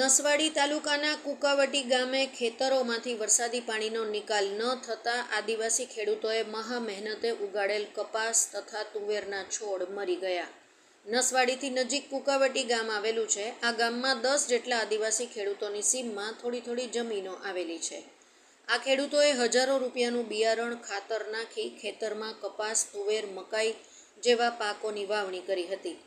નસવાડી તાલુકાના કુકાવટી ગામે ખેતરોમાંથી વરસાદી પાણીનો નિકાલ ન થતાં આદિવાસી ખેડૂતોએ મહા મહેનતે ઉગાડેલ કપાસ તથા તુવેરના છોડ મરી ગયા. નસવાડીથી નજીક કુકાવટી ગામ આવેલું છે. આ ગામમાં દસ જેટલા આદિવાસી ખેડૂતોની સીમમાં થોડી થોડી જમીનો આવેલી છે. આ ખેડૂતોએ હજારો રૂપિયાનું બિયારણ ખાતર નાખી ખેતરમાં કપાસ, તુવેર, મકાઈ જેવા પાકોની વાવણી કરી હતી.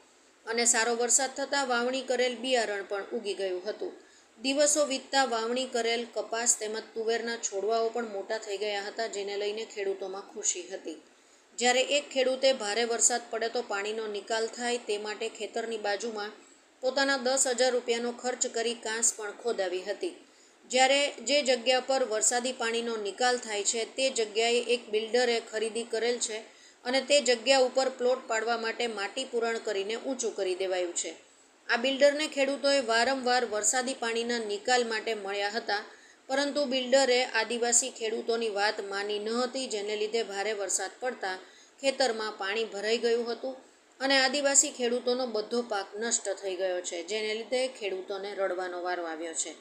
અને સારો વરસાદ થતાં વાવણી કરેલ બિયારણ પણ ઉગી ગયું હતું. દિવસો વીતતા વાવણી કરેલ કપાસ તેમજ તુવેરના છોડવાઓ પણ મોટા થઈ ગયા હતા, જેને લઈને ખેડૂતોમાં ખુશી હતી. જ્યારે એક ખેડૂતે ભારે વરસાદ પડે તો પાણીનો નિકાલ થાય તે માટે ખેતરની બાજુમાં પોતાના દસ હજાર રૂપિયાનો ખર્ચ કરી કાંસ પણ ખોદાવી હતી. જ્યારે જે જગ્યા પર વરસાદી પાણીનો નિકાલ થાય છે, તે જગ્યાએ એક બિલ્ડરે ખરીદી કરેલ છે અને તે જગ્યા ઉપર પ્લોટ પાડવા માટે માટી પૂરણ કરીને ઊંચું કરી દેવાયું છે. આ બિલ્ડરને ખેડૂતોએ વારંવાર વરસાદી પાણીના નિકાલ માટે મળ્યા હતા, પરંતુ બિલ્ડરે આદિવાસી ખેડૂતોની વાત માની ન હતી, જેને લીધે ભારે વરસાદ પડતા ખેતરમાં પાણી ભરાઈ ગયું હતું અને આદિવાસી ખેડૂતોનો બધો પાક નષ્ટ થઈ ગયો છે, જેને લીધે ખેડૂતોને રડવાનો વારો આવ્યો છે.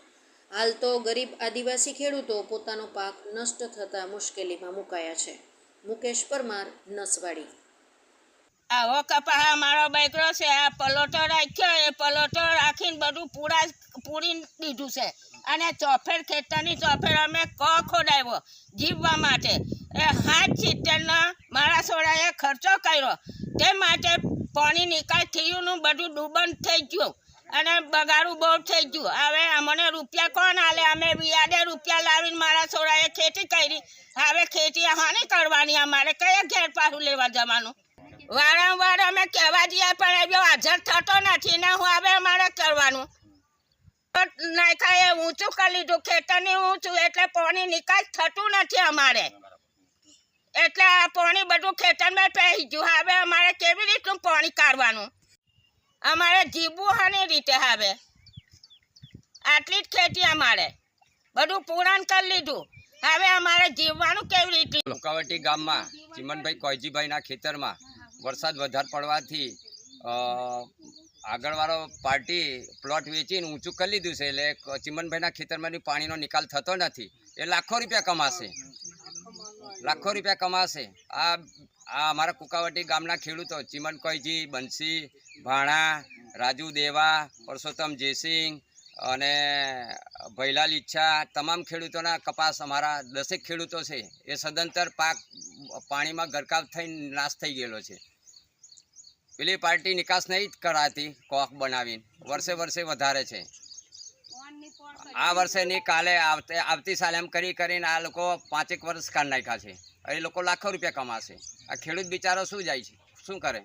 હાલ તો ગરીબ આદિવાસી ખેડૂતો પોતાનો પાક નષ્ટ થતાં મુશ્કેલીમાં મુકાયા છે. મુકેશ પરમાર, નસવાડી. આવો કપા મારો બાઈકરો છે, આ પલોટો રાખ્યો, એ પલોટો રાખીને બધું પૂરા પૂરી દીધું છે. અને ચોફેર ખેતરની ચોફેર અમે ક ખોડાવ્યો જીવવા માટે. એ હાથ સિત્તેરનો મારા સોડાએ ખર્ચો કર્યો. તે માટે પાણી નિકાલ થયું બધું ડૂબન થઈ ગયું. અને બગાડું બહુ થઈ ગયું. હવે અમને રૂપિયા કોણ આલે? અમે વ્યાજે રૂપિયા લાવીને મારા છોડાએ ખેતી કરી. હવે ખેતી હાની કરવાની અમારે કયા ઘેર પાછું લેવા જવાનું? વારંવાર અમે કહેવા જઈએ, પણ એ જો હાજર થતો નથી ને હું હવે અમારે કરવાનું? નાખાય એ ઊંચું કરી લીધું, ખેતરની ઊંચું, એટલે પાણી નિકાલ થતું નથી અમારે. એટલે આ પાણી બધું ખેતરમાં પહેરી ગયું. હવે અમારે કેવી રીતનું પાણી કાઢવાનું? અમારે જીવવું હાની રીતે હવે આટલી જ ખેતી અમારે. બધું પૂરણ કરી લીધું. હવે અમારે જીવવાનું કેવી રીતે? લુકાવટી ગામમાં, ચિમનભાઈ કોઈજીભાઈના ખેતરમાં વરસાદ વધારે પડવાથી આગળવાળો પાર્ટી પ્લોટ વેચીને ઊંચું કરી લીધું છે. એટલે ચિમનભાઈના ખેતરમાંથી પાણીનો નિકાલ થતો નથી. એ લાખો રૂપિયા કમાશે. લાખો રૂપિયા કમાશે. આ આ અમારા કુકાવટી ગામના ખેડૂતો ચિમન કોઈજી બંસી, ભાણા, રાજુ દેવા, પરસોત્તમ જયસિંહ અને ભૈલાલ ઈચ્છા તમામ ખેડૂતોના કપાસ અમારા દસેક ખેડૂતો છે. એ સદંતર પાક પાણીમાં ગરકાવ થઈને નાશ થઈ ગયેલો છે. પેલી પાર્ટી નિકાસ નહીં કરાતી કોક બનાવીને. વર્ષે વર્ષે વધારે છે. આ વર્ષે નહીં, કાલે આવતે, આવતી સાલે એમ કરી કરીને આ લોકો પાંચેક વર્ષ કાઢ નાખ્યા છે. એ લોકો લાખો રૂપિયા કમાશે. આ ખેડૂત બિચારો શું જાય છે? શું કરે?